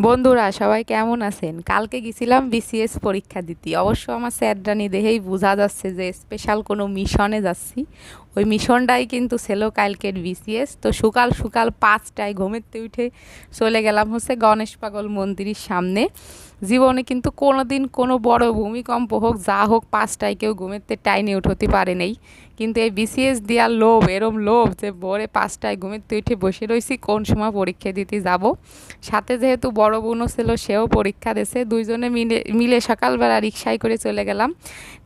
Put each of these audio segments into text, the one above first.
বন্ধুরা, সবাই কেমন আছেন? কালকে গেছিলাম বিসিএস পরীক্ষা দিতে। অবশ্য আমার স্যাররানি দেখেই বোঝা যাচ্ছে যে স্পেশাল কোনো মিশনে যাচ্ছি। ওই মিশনটাই কিন্তু ছিল কালকের বিসিএস। তো সকাল সকাল পাঁচটায় ঘুমেতে উঠে চলে গেলাম হচ্ছে গণেশ পাগল মন্দিরের সামনে। জীবনে কিন্তু কোনো দিন কোনো বড় ভূমিকম্প হোক, যা হোক, পাঁচটায় কেউ ঘুমেতে টাইনে উঠতে পারে নেই। কিন্তু এই বিসিএস দেওয়ার লোভ, এরম লোভ যে ভোরে পাঁচটায় ঘুমেতে উঠে বসে রয়েছি কোন সময় পরীক্ষা দিতে যাব? সাথে যেহেতু বড় বোনও ছিল, সেও পরীক্ষা দিয়েছে। দুইজনে মিলে মিলে সকালবেলা রিক্সায় করে চলে গেলাম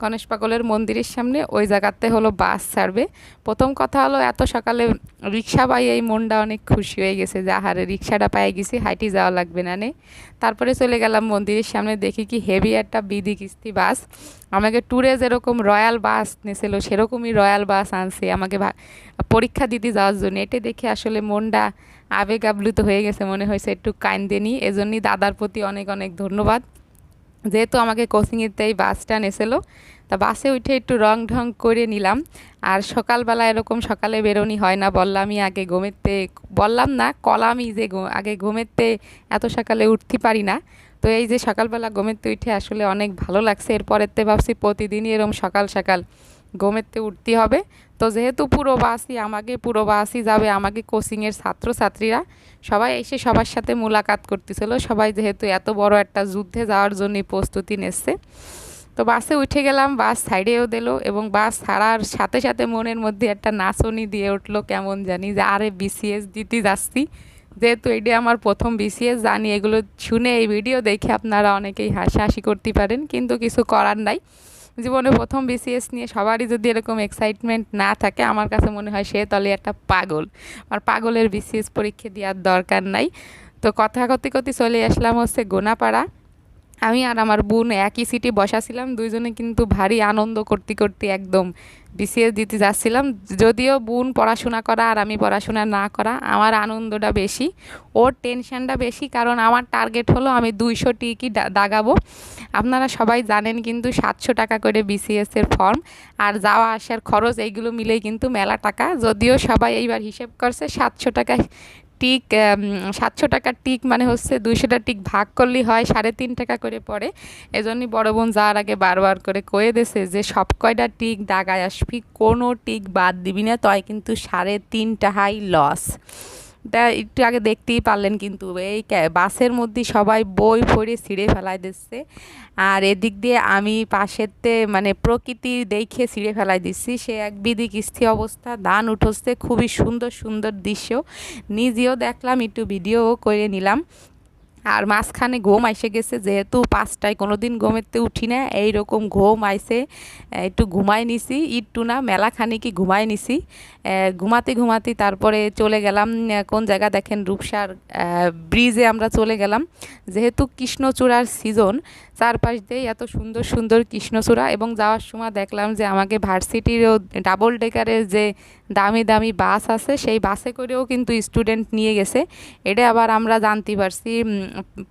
গণেশ পাগলের মন্দিরের সামনে। ওই জায়গাতে হলো বাস ছাড়বে। প্রথম কথা হলো, এত সকালে রিক্সা পাই, এই মনটা অনেক খুশি হয়ে গেছে যে, আহারে রিক্সাটা পাই গেছি, হাইটি যাওয়া লাগবে না নে। তারপরে চলে গেলাম মন্দিরের সামনে, দেখি কি হেভি একটা বিধি কিস্তি বাস। আমাকে ট্যুরে যেরকম রয়্যাল বাস নিয়েছিল সেরকমই রয়্যাল বাস আনছে আমাকে পরীক্ষা দিতে যাওয়ার জন্য। এটা দেখে আসলে মনটা আবেগ আপ্লুত হয়ে গেছে, মনে হয়েছে একটু কাইন্দেনি এজন্যই দাদার প্রতি অনেক অনেক ধন্যবাদ। যেহেতু আমাকে কোচিংয়েতে এই বাসটা নেছিল তা বাসে উঠে একটু রং ঢং করে নিলাম। আর সকালবেলা এরকম সকালে বেরোনি হয় না, বললামই আগে ঘুমেতে বললাম না, কলামই যে আগে ঘুমেতে এত সকালে উঠতে পারি না। তো এই যে সকালবেলা ঘুমেতে উঠে আসলে অনেক ভালো লাগছে এরপরেতে ভাবছি প্রতিদিনই এরকম সকাল সকাল ঘুমেতে উঠতে হবে। তো যেহেতু পুরো আমাকে পুরো যাবে, আমাকে কোচিংয়ের ছাত্রছাত্রীরা, সবাই এসে সবার সাথে মোলাকাত করতেছিল। সবাই যেহেতু এত বড় একটা যুদ্ধে যাওয়ার জন্যই প্রস্তুতি নিচ্ছে। তো বাসে উঠে গেলাম, বাস সাইডেও দিল এবং বাস ছাড়ার সাথে সাথে মনের মধ্যে একটা নাচনি দিয়ে উঠল কেমন জানি যে, আরে বিসিএস দিতে যাচ্ছি। যেহেতু এটি আমার প্রথম বিসিএস জানি এগুলো শুনে এই ভিডিও দেখে আপনারা অনেকেই হাসাহাসি করতে পারেন, কিন্তু কিছু করার নাই। জীবনে প্রথম বিসিএস নিয়ে সবারই যদি এরকম এক্সাইটমেন্ট না থাকে, আমার কাছে মনে হয় সে তলে একটা পাগল। আর পাগলের বিসিএস পরীক্ষা দেওয়ার দরকার নাই। তো কথা কথি কথি চলে আসলাম হচ্ছে গোনাপাড়া। আমি আর আমার বোন একই সিটে বসাছিলাম, দুইজনে কিন্তু ভারী আনন্দ করতে করতে একদম বিসিএস দিতে যাচ্ছিলাম। যদিও বোন পড়াশোনা করা আর আমি পড়াশোনা না করা, আমার আনন্দটা বেশি, ওর টেনশনটা বেশি, কারণ আমার টার্গেট হলো আমি দুইশো টিকি দাগাবো। আপনারা সবাই জানেন কিন্তু সাতশো টাকা করে বিসিএসের ফর্ম আর যাওয়া আসার খরচ এইগুলো মিলেই কিন্তু মেলা টাকা। যদিও সবাই এইবার হিসেব করছে, সাতশো টাকা টিক সাতশো টাকার টিক মানে হচ্ছে দুইশোটা টিক ভাগ করলেই হয়, সাড়ে তিন টাকা করে পড়ে। এজন্যই বড় বোন যাওয়ার আগে বারবার করে কয়ে দেছে যে, সব কয়টা টিক দাগায় আসবি, কোনো টিক বাদ দিবি না, তয় কিন্তু সাড়ে তিন টাকাই লস। তা একটু আগে দেখতেই পারলেন কিন্তু এই বাসের মধ্যে সবাই বই পড়ে ছিঁড়ে ফেলাই দিচ্ছে। আর এদিক দিয়ে আমি পাশেরতে মানে প্রকৃতি দেখে ছিঁড়ে ফেলাই দিচ্ছি। সে এক বিধি কিস্তি অবস্থা, ধান উঠোচ্ছে, খুবই সুন্দর সুন্দর দৃশ্য। নিজেও দেখলাম, একটু ভিডিও করে নিলাম। আর মাঝখানে ঘুম আইসে গেছে যেহেতু পাঁচটায় কোনো দিন ঘুমেতে উঠি না, এইরকম ঘুম আইসে একটু ঘুমাই নিছি একটু না মেলাখানি কি ঘুমাই নিছি। ঘুমাতে ঘুমাতে তারপরে চলে গেলাম কোন জায়গা দেখেন রূপসার ব্রিজে আমরা চলে গেলাম। যেহেতু কৃষ্ণচূড়ার সিজন চারপাশ দিয়ে এত সুন্দর সুন্দর কৃষ্ণচূড়া এবং যাওয়ার সময় দেখলাম যে আমাকে ভার্সিটিরও ডাবল ডেকারের যে দামি দামি বাস আছে, সেই বাসে করেও কিন্তু স্টুডেন্ট নিয়ে গেছে। এটা আবার আমরা জানতে পারছি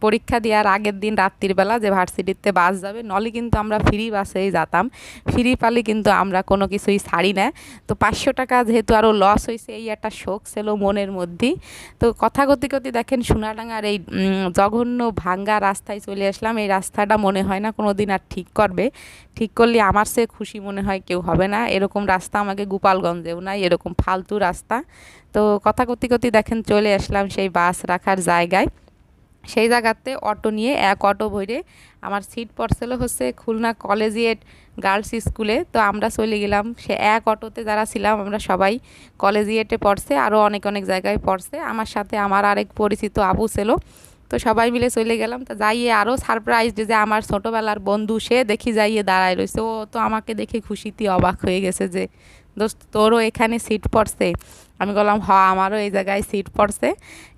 পরীক্ষা দেওয়ার আগের দিন রাত্রিবেলা যে ভার্সিটিতে বাস যাবে, নলে কিন্তু আমরা ফ্রি বাসেই যেতাম। ফ্রি পালে কিন্তু আমরা কোনো কিছুই ছাড়ি না। তো পাঁচশো টাকা যেহেতু আরও লস হয়েছে এই একটা শোক ছিল মনের মধ্যেই। তো কথা গতি দেখেন সোনাডাঙ্গার এই জঘন্য ভাঙ্গা রাস্তায় চলে আসলাম। এই রাস্তাটা মনে হয় না কোনো দিন আর ঠিক করবে। ঠিক করলে আমার সে খুশি মনে হয় কেউ হবে না। এরকম রাস্তা আমাকে গোপালগঞ্জেও নাই, এরকম ফালতু রাস্তা। তো কথা কতি কতি দেখেন চলে আসলাম সেই বাস রাখার জায়গায়। সেই জায়গাতে অটো নিয়ে এক অটো ভরে আমার সিট পড়ছিল হচ্ছে খুলনা কলেজিয়েট গার্লস স্কুলে তো আমরা চলে গেলাম, সে এক অটোতে যারা ছিলাম আমরা সবাই কলেজিয়েটে পড়ছে আরও অনেক অনেক জায়গায় পড়ছে। আমার সাথে আমার আরেক পরিচিত আবু ছিল, তো সবাই মিলে চলে গেলাম। তো যাইয়ে আরও সারপ্রাইজ যে আমার ছোটোবেলার বন্ধু, সে দেখি যাইয়ে দাঁড়ায় রয়েছে। ও তো আমাকে দেখে খুশিতে অবাক হয়ে গেছে যে দোস্ত, তোরও এখানে সিট পড়ছে। আমি বললাম হ আমারও এই জায়গায় সিট পড়ছে।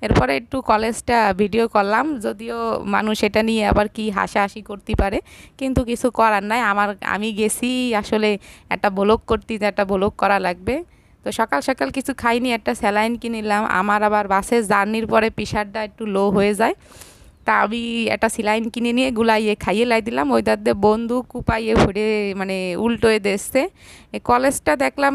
এরপরে একটু কলেজটা ভিডিও করলাম, যদিও মানুষ এটা নিয়ে আবার কি হাসাহাসি করতে পারে, কিন্তু কিছু করার নাই। আমার, আমি গেছি আসলে একটা ব্লক করতে যে একটা ব্লক করা লাগবে। তো সকাল সকাল কিছু খাইনি, একটা স্যালাইন কিনিলাম। আমার আবার বাসের জার্নির পরে প্রেশারটা একটু লো হয়ে যায়। তা আমি একটা সিলাইন কিনে নিয়ে গুলাইয়ে খাইয়ে লাই দিলাম। ওই দাঁতে বন্ধু কুপাইয়ে ভরে মানে উল্টোয়ে এই কলেজটা দেখলাম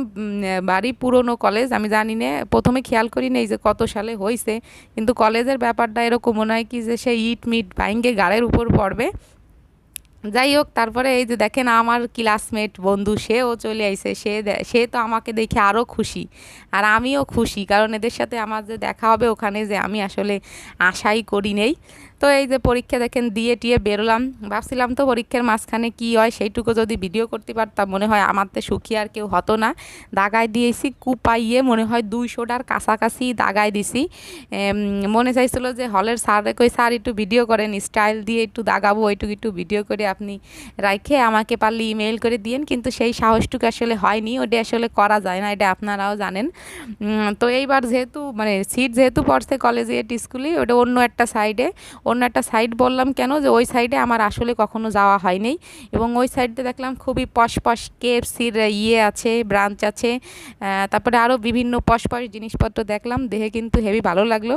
বাড়ি পুরনো কলেজ, আমি জানি না, প্রথমে খেয়াল করি নেই যে কত সালে হয়েছে কিন্তু কলেজের ব্যাপারটা এরকম মনে হয় কি যে সে ইট মিট ভাইঙ্গে গাড়ের উপর পড়বে। যাই হোক, তারপরে এই যে দেখেন আমার ক্লাসমেট বন্ধু, সেও চলে আইসে সে সে তো আমাকে দেখে আরও খুশি। আর আমিও খুশি, কারণ এদের সাথে আমার যে দেখা হবে ওখানে যে আমি আসলে আশাই করি নেই। তো এই যে পরীক্ষা দেখেন, দিয়ে টিয়ে বেরোলাম। ভাবছিলাম তো পরীক্ষার মাঝখানে কি হয়, সেইটুকু যদি ভিডিও করতে পারতাম, মনে হয় আমার তো সুখী আর কেউ হতো না। দাগায় দিয়েছি, কুপাইয়ে মনে হয় দুইশোটার কাছাকাছি দাগায় দিছি। মনে চাইছিল যে হলের স্যার কই, স্যার, একটু ভিডিও করেন স্টাইল দিয়ে একটু দাগাবো, ওইটুকু একটু ভিডিও করে আপনি রাখে আমাকে পারলে ইমেল করে দিয়েন। কিন্তু সেই সাহসটুকু আসলে হয়নি ওটা আসলে করা যায় না, এটা আপনারাও জানেন। তো এইবার যেহেতু মানে সিট যেহেতু পড়ছে কলেজে স্কুলে ওটা অন্য একটা সাইডে অন্য একটা সাইড বললাম কেন যে ওই সাইডে আমার আসলে কখনো যাওয়া হয়নি এবং ওই সাইডে দেখলাম খুবই পশ পশ কেএফসির ইয়ে আছে ব্রাঞ্চ আছে তারপরে আরও বিভিন্ন পশ পশ জিনিসপত্র দেখলাম, দেখে কিন্তু হেভি ভালো লাগল।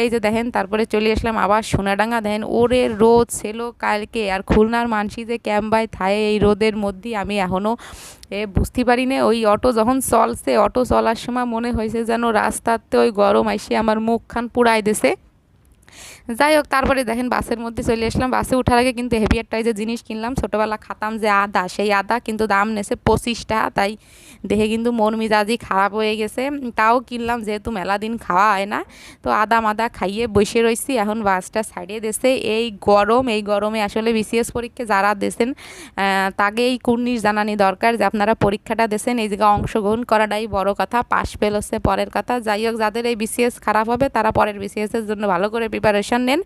এই যে দেখেন, তারপরে চলে আসলাম আবার সোনাডাঙ্গা। দেখেন, ওরে রোদ ছিল কালকে আর খুলনার মানসি যে ক্যাম্বায় থায়, এই রোদের মধ্যে আমি এখনও এ বুঝতে পারি না ওই অটো যখন চলছে, অটো চলার সময় মনে হয়েছে যেন রাস্তাতে ওই গরম আইসে আমার মুখখান পুড়াই দিছে। যাই হোক তারপরে দেখেন বাসের মধ্যে চলে আসলাম। বাসে ওঠার আগে কিন্তু হেভি একটা যে জিনিস কিনলাম, ছোটোবেলা খাতাম যে আদা, সেই আদা কিন্তু দাম নেছে পঁচিশ টাকা তাই দেখে কিন্তু মন মিজাজি খারাপ হয়ে গেছে। তাও কিনলাম, যেহেতু মেলা দিন খাওয়া হয় না, তো আদা মাদা খাইয়ে বসে রয়েছি এখন বাসটা ছাড়িয়ে দিয়েছে। এই গরম, এই গরমে আসলে বিসিএস পরীক্ষা যারা দেশেন তাকে এই কুর্নিশ জানানি দরকার যে আপনারা পরীক্ষাটা দেশেন এই জায়গায় অংশগ্রহণ করাটাই বড় কথা, পাশ ফেল হচ্ছে পরের কথা। যাই হোক যাদের এই বিসিএস খারাপ হবে, তারা পরের বিসিএসের জন্য ভালো করে প্রিপারেশন নেন।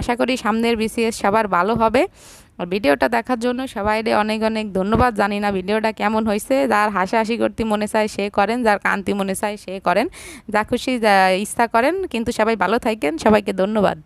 আশা করি সামনের বিসিএস সবার ভালো হবে। আর ভিডিওটা দেখার জন্য সবাই অনেক অনেক ধন্যবাদ। জানি না ভিডিওটা কেমন হয়েছে। যার হাসাহাসি করতে মনে চায় সে করেন, যার কান্তি মনে চায় সে করেন। যা খুশি ইচ্ছা করেন। কিন্তু সবাই ভালো থাকেন। সবাইকে ধন্যবাদ।